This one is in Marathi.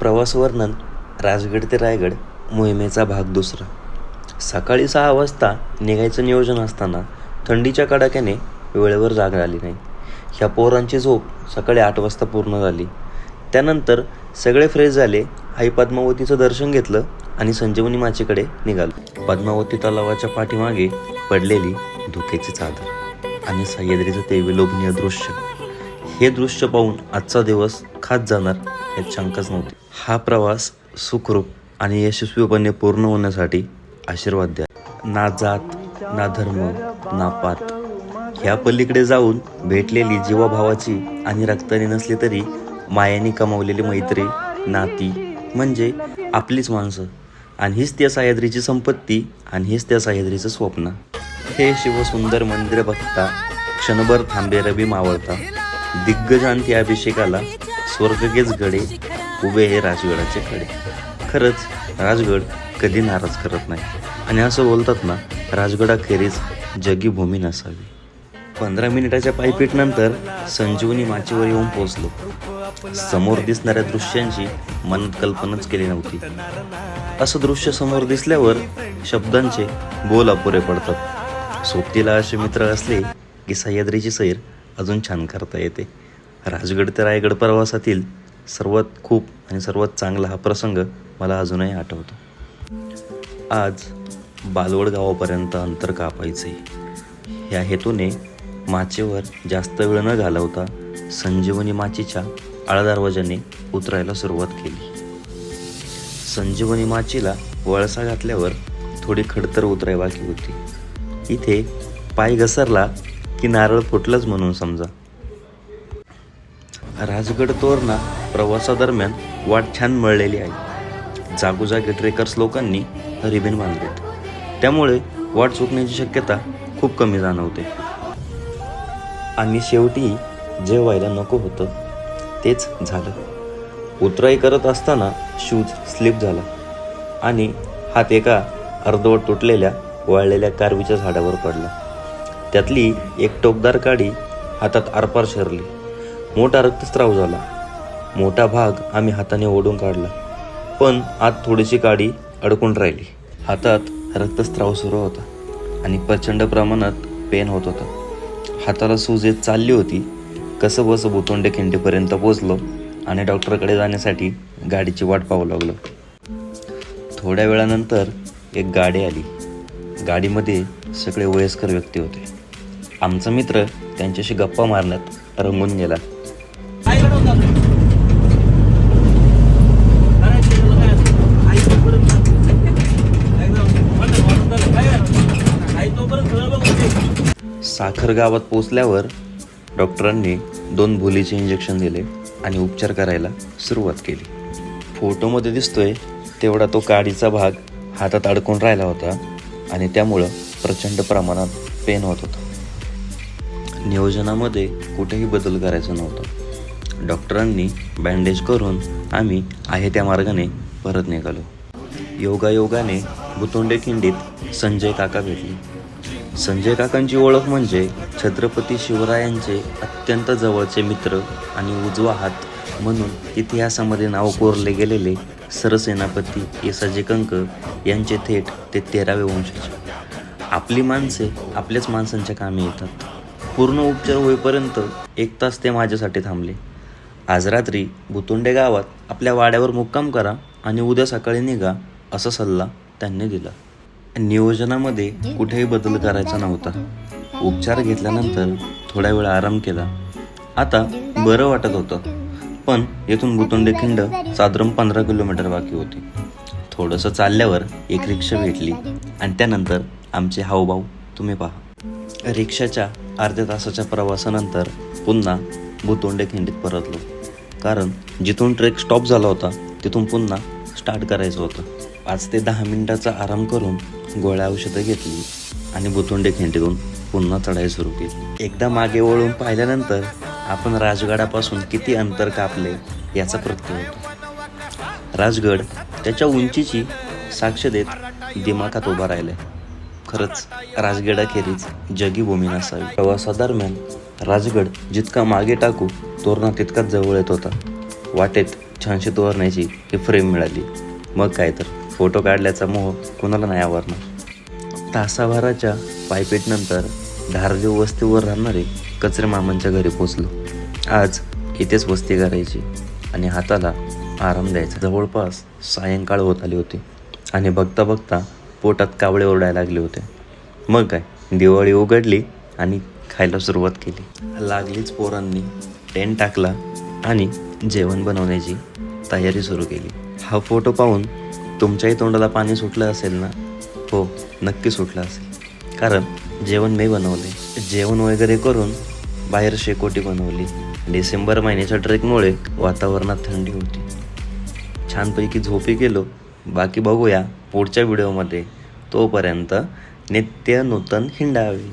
प्रवास वर्णन राजगड ते रायगड मोहिमेचा भाग दुसरा. सकाळी सहा वाजता निघायचं नियोजन असताना थंडीच्या कडाक्याने वेळेवर जाग आली नाही. ह्या पोरांची झोप सकाळी आठ वाजता पूर्ण झाली. त्यानंतर सगळे फ्रेश झाले आई पद्मावतीचं दर्शन घेतलं आणि संजीवनी माचीकडे निघालो. पद्मावती तलावाच्या पाठीमागे पडलेली धुकेची चादर आणि सह्याद्रीचं ते विलोभनीय दृश्य. हे दृश्य पाहून आजचा दिवस खास जाणार यात शंकाच नव्हती. हा प्रवास सुखरूप आणि यशस्वीपणे पूर्ण होण्यासाठी आशीर्वाद द्या. ना जात ना धर्म ना पात. ह्या पलीकडे जाऊन भेटलेली जीवाभावाची आणि रक्ताने नसली तरी मायाने कमावलेली मैत्री नाती म्हणजे आपलीच माणसं. आणि हीच त्या सह्याद्रीची संपत्ती आणि हेच त्या सह्याद्रीचं स्वप्न. हे शिवसुंदर मंदिर बघता क्षणभर थांबे रवी मावळता. दिग्गजांती अभिषेकाला स्वर्गगेच गडे उभे हे राजगडाचे कडे खरंच राजगड कधी नाराज करत नाही. आणि असं बोलतात ना राजगडाखेरीज जगी भूमी नसावी. पंधरा मिनिटाच्या पायपीटनंतर संजीवनी माचीवर येऊन पोहोचलो. समोर दिसणाऱ्या दृश्यांची मनात कल्पनाच केली नव्हती. असं दृश्य समोर दिसल्यावर शब्दांचे बोल अपुरे पडतात. सोबतीला असे मित्र असले की सह्याद्रीची सैर अजून छान करता येते. राजगड ते रायगड प्रवासातील सर्वात खूप आणि सर्वात चांगला हा प्रसंग मला अजूनही आठवतो. आज बालवड गावापर्यंत अंतर कापायचे. या हेतूने माचेवर जास्त वेळ न घालवता संजीवनी माचीच्या आळदारवाजाने उतरायला सुरुवात केली. संजीवनी माचीला वळसा घातल्यावर थोडी खडतर उतराय बाकी होती. इथे पाय घसरला की नारळ फुटलंच म्हणून समजा. राजगड तोरणा प्रवासादरम्यान वाट छान मळलेली आहे. जागोजागी ट्रेकर्स लोकांनी रिबीन बांधलेत. त्यामुळे वाट चुकण्याची शक्यता खूप कमी जाणवते. आणि शेवटी जे व्हायला नको होतं तेच झालं. उतराई करत असताना शूज स्लिप झाला. आणि हात एका अर्धवट तुटलेल्या वाळलेल्या कारवीच्या झाडावर पडला. त्यातली एक टोकदार काडी हातात आरपार शिरली. मोठा रक्तस्राव झाला. मोठा भाग आम्ही हाताने ओढून काढला. पण आत थोडीशी काडी अडकून राहिली. हातात रक्तस्राव सुरू होता आणि प्रचंड प्रमाणात पेन होत होता. हाताला सूज येत चालली होती. कसं बसं बुतोंडे खिंडीपर्यंत पोचलो आणि डॉक्टरकडे जाण्यासाठी गाडीची वाट पाहू लागलो. थोड्या वेळानंतर एक गाडी आली. गाडीमध्ये सगळे वयस्कर व्यक्ती होते. आमचा मित्र त्यांच्याशी गप्पा मारण्यात रंगून गेला. साखर गावात पोचल्यावर डॉक्टरांनी दोन भुलीचे इंजेक्शन दिले आणि उपचार करायला सुरुवात केली. फोटोमध्ये दिसतोय तेवढा तो काडीचा भाग हातात अडकून राहिला होता आणि त्यामुळं प्रचंड प्रमाणात पेन होत होता. नियोजनामध्ये कुठेही बदल करायचा नव्हता. डॉक्टरांनी बँडेज करून आम्ही आहे त्या मार्गाने परत निघालो. योगायोगाने भुतोंडे खिंडीत संजय काका भेटले. संजय काकांची ओळख म्हणजे छत्रपती शिवरायांचे अत्यंत जवळचे मित्र आणि उजवा हात म्हणून इतिहासामध्ये नाव कोरले गेलेले सरसेनापती येसाजी कंक यांचे थेट ते तेरावे वंशाचे. आपली माणसे आपल्याच माणसांच्या कामी येतात. पूर्ण उपचार होईपर्यंत एक तास ते माझ्यासाठी थांबले. आज रात्री बुतोंडे गावात आपल्या वाड्यावर मुक्काम करा आणि उद्या सकाळी निघा असा सल्ला त्यांनी दिला. नियोजनामध्ये कुठेही बदल करायचा नव्हता. उपचार घेतल्यानंतर थोडा वेळ आराम केला. आता बरं वाटत होतं. पण येथून बुतोंडे खिंड साधारण पंधरा किलोमीटर बाकी होती. थोडंसं चालल्यावर एक रिक्षा भेटली आणि त्यानंतर आमचे हावभाव तुम्ही पहा. रिक्षाच्या अर्ध्या तासाच्या प्रवासानंतर पुन्हा भुतोंडे खिंडीत परतलो. कारण जिथून ट्रेक स्टॉप झाला होता तिथून पुन्हा स्टार्ट करायचं होतं. पाच ते दहा मिनिटाचा आराम करून गोळ्या औषधं घेतली आणि बुतुंडे खिंडीतून पुन्हा चढाई सुरू केली. एकदा मागे वळून पाहिल्यानंतर आपण राजगडापासून किती अंतर कापले याचा प्रत्यय होतो. राजगड त्याच्या उंचीची साक्ष देत दिमाखात उभा राहिलाय खरंच राजगडाखेरीज जगी भूमी नसावी. प्रवासादरम्यान राजगड जितका मागे टाकू तोरणा तितकाच जवळ येत होता. वाटेत छानशी तोरण्याची ही फ्रेम मिळाली. मग काय तर. फोटो काढल्याचा मोह कुणाला नाही आवडणार तासाभराच्या पायपीटनंतर धारदेव वस्तीवर राहणारे कचरे मामांच्या घरी पोचलो. आज इथेच वस्ती करायची आणि हाताला आराम द्यायचा. जवळपास सायंकाळ होत आली होती आणि बघता बघता पोटात कावळे ओरडायला लागले होते. मग काय दिवाळी उघडली आणि खायला सुरुवात केली. लागलीच पोरांनी टेंट टाकला आणि जेवण बनवण्याची तयारी सुरू केली. हा फोटो पाहून तुमच्याही तोंडाला पाणी सुटलं असेल ना? हो नक्की सुटलं असेल. कारण जेवण मी बनवले. जेवण वगैरे करून बाहेर शेकोटी बनवली. डिसेंबर महिन्याच्या ट्रेकमुळे वातावरणात थंडी होती. छानपैकी झोपी गेलो. बाकी बघूया पुढच्या व्हिडिओमध्ये. तोपर्यंत नित्य नूतन हिंडावे.